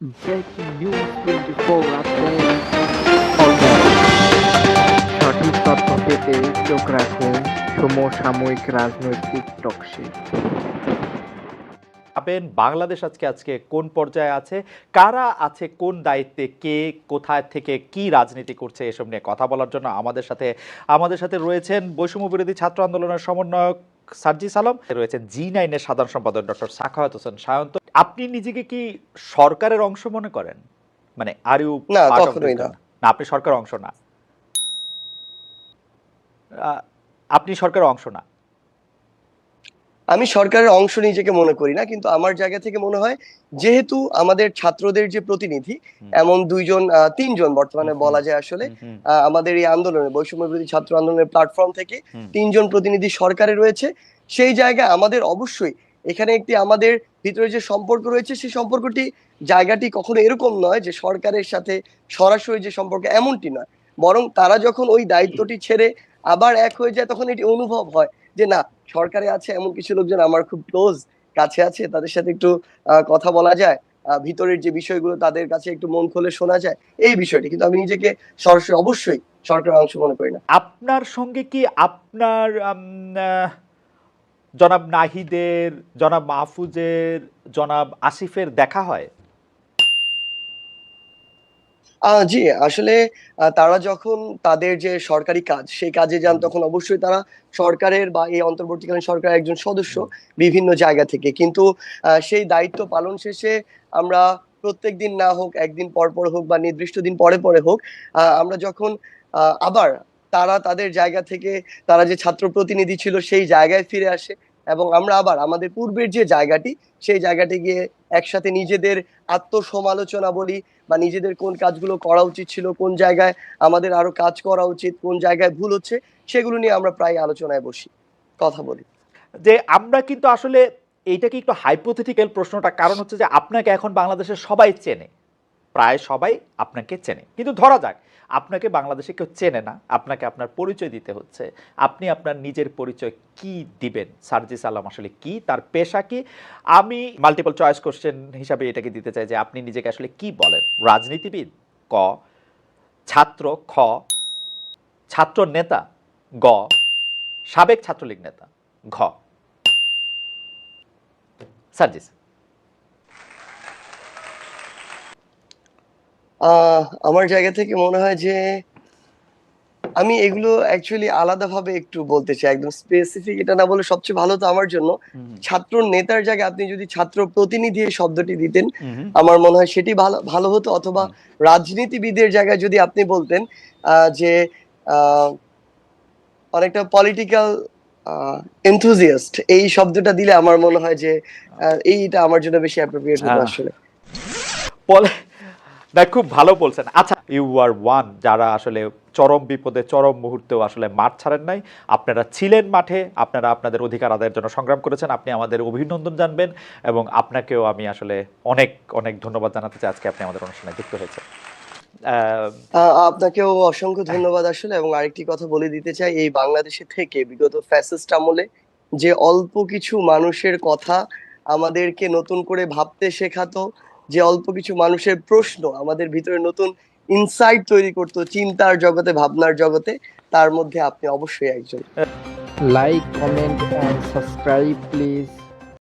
Twenty four update সঠিক তথ্য পেতে চোখ রাখুন সমসাময়িক রাজনৈতিক বাংলাদেশ আজকে আজকে কোন পর্যায়ে আছে? কারা আছে, কোন দায়িত্বে, কে কোথায় থেকে কি রাজনীতি করছে এসব নিয়ে কথা বলার জন্য আমাদের সাথে আমাদের সাথে রয়েছেন বৈষম্য বিরোধী ছাত্র আন্দোলনের সমন্বয়ক সার্জিস আলম রয়েছেন জি নাইনের সাধারণ সম্পাদক ডক্টর সাখাওয়াত হোসেন সায়ন্ত। আপনি নিজেকে কি সরকারের অংশ মনে করেন? মানে আর ইউ না, কখনোই না। না আপনি সরকার অংশ না। আপনি সরকারের অংশ না। আমি সরকারের অংশ নিজেকে মনে করি না কিন্তু আমার জায়গা থেকে মনে হয় যেহেতু আমাদের ছাত্রদের যে প্রতিনিধি এমন দুইজন তিনজন বর্তমানে বলা যায় আসলে আমাদের এই আন্দোলনে বৈষম্য বিরোধী ছাত্র আন্দোলনের প্ল্যাটফর্ম থেকে তিনজন প্রতিনিধি সরকারে রয়েছে সেই জায়গায় আমাদের অবশ্যই এখানে একটি আমাদের ভিতরে যে সম্পর্ক রয়েছে সেই সম্পর্কটি জায়গাটি কখনো এরকম নয় যে সরকারের সাথে সরাসরি যে সম্পর্ক এমনটি নয়। বরং তারা যখন ওই দায়িত্বটি ছেড়ে আবার এক হয়ে যায় তখন এটি অনুভব হয়। যে না, সরকারে আছে এমন কিছু লোকজন আমার খুব ক্লোজ কাছে আছে, তাদের সাথে একটু কথা বলা যায় ভিতরের যে বিষয়গুলো তাদের কাছে একটু মন খুলে শোনা যায়, এই বিষয়টি। কিন্তু আমি নিজেকে সরাসরি অবশ্যই সরকারের অংশ মনে করি না। আপনার সঙ্গে কি আপনার জনাব নাহিদের, জনাব মাহফুজের, জনাব আসিফের দেখা হয়? জি আসলে তারা যখন তাদের যে সরকারি কাজ সেই কাজে যান তখন অবশ্যই তারা সরকারের বা এই অন্তর্বর্তীকালীন সরকারের একজন সদস্য বিভিন্ন জায়গা থেকে। কিন্তু সেই দায়িত্ব পালন শেষে আমরা প্রত্যেক দিন না হোক একদিন পর পর হোক বা নির্দিষ্ট দিন পরে পরে হোক আমরা যখন আবার তারা তাদের জায়গা থেকে তারা যে ছাত্র প্রতিনিধি ছিল সেই জায়গায় ফিরে আসে এবং আমরা আবার আমাদের পূর্বের যে জায়গাটি সেই জায়গাটি গিয়ে একসাথে নিজেদের আত্মসমালোচনা বলি বা নিজেদের কোন কাজগুলো করা উচিত ছিল, কোন জায়গায় আমাদের আরও কাজ করা উচিত, কোন জায়গায় ভুল হচ্ছে, সেগুলো নিয়ে আমরা প্রায় আলোচনায় বসি, কথা বলি। যে আমরা কিন্তু আসলে এইটা কি একটু হাইপোথেটিক্যাল প্রশ্নটা? কারণ হচ্ছে যে আপনাকে এখন বাংলাদেশের সবাই চেনে। প্রায় সবাই আপনাকে চেনে। কিন্তু ধরা যাক, আপনাকে বাংলাদেশে কেউ চেনে না, আপনাকে আপনার পরিচয় দিতে হচ্ছে। আপনি আপনার নিজের পরিচয় কি দিবেন? সার্জিস আলম আসলে কি? তার পেশা কি? আমি মাল্টিপল চয়েস কোশ্চেন হিসাবে এটাকে দিতে চাই যে আপনি নিজেকে আসলে কি বলেন? রাজনীতিবিদ, ক। ছাত্র, খ। ছাত্র নেতা, গ। সাবেক ছাত্রলীগ নেতা, ঘ। সার্জিস। আমার জায়গা থেকে মনে হয় যে আমি এগুলো অ্যাকচুয়ালি আলাদাভাবে একটু বলতে চাই। একদম স্পেসিফিক এটা না বলে সবচেয়ে ভালো তো আমার জন্য। ছাত্র নেতার জায়গায় আপনি যদি ছাত্র প্রতিনিধি এই শব্দটি দিতেন আমার মনে হয় সেটি ভালো ভালো হতো। অথবা রাজনীতিবিদের জায়গায় যদি আপনি বলতেন আহ, যে অনেকটা পলিটিক্যাল এনথুজিয়াস্ট এই শব্দটা দিলে আমার মনে হয় যে এইটা আমার জন্য বেশি অ্যাপ্রোপ্রিয়েট হতো। আসলে। না, খুব ভালো বলছেন। আচ্ছা ইউ আর ওয়ান যারা আসলে চরম বিপদে, চরম মুহূর্তেও আসলে মাঠ ছাড়েন নাই, আপনারা ছিলেন মাঠে, আপনারা আপনাদের অধিকার আদায়ের জন্য সংগ্রাম করেছেন, আপনি আমাদের অভিনন্দন জানবেন, এবং আপনাকেও আমি আসলে অনেক অনেক ধন্যবাদ জানাতে চাই আজকে আপনি আমাদের অনুষ্ঠানে যুক্ত হয়েছে আপনাকেও অসংখ্য ধন্যবাদ আসলে, এবং আরেকটি কথা বলে দিতে চাই, এই বাংলাদেশে থেকে বিগত ফ্যাসিস্ট আমলে যে অল্প কিছু মানুষের কথা আমাদেরকে নতুন করে ভাবতে শেখাতো যে অল্প কিছু মানুষের প্রশ্ন আমাদের ভিতরে নতুন ইনসাইট তৈরি করতো চিন্তার জগতে, ভাবনার জগতে, তার মধ্যে আপনি অবশ্যই একজন। Like comment subscribe please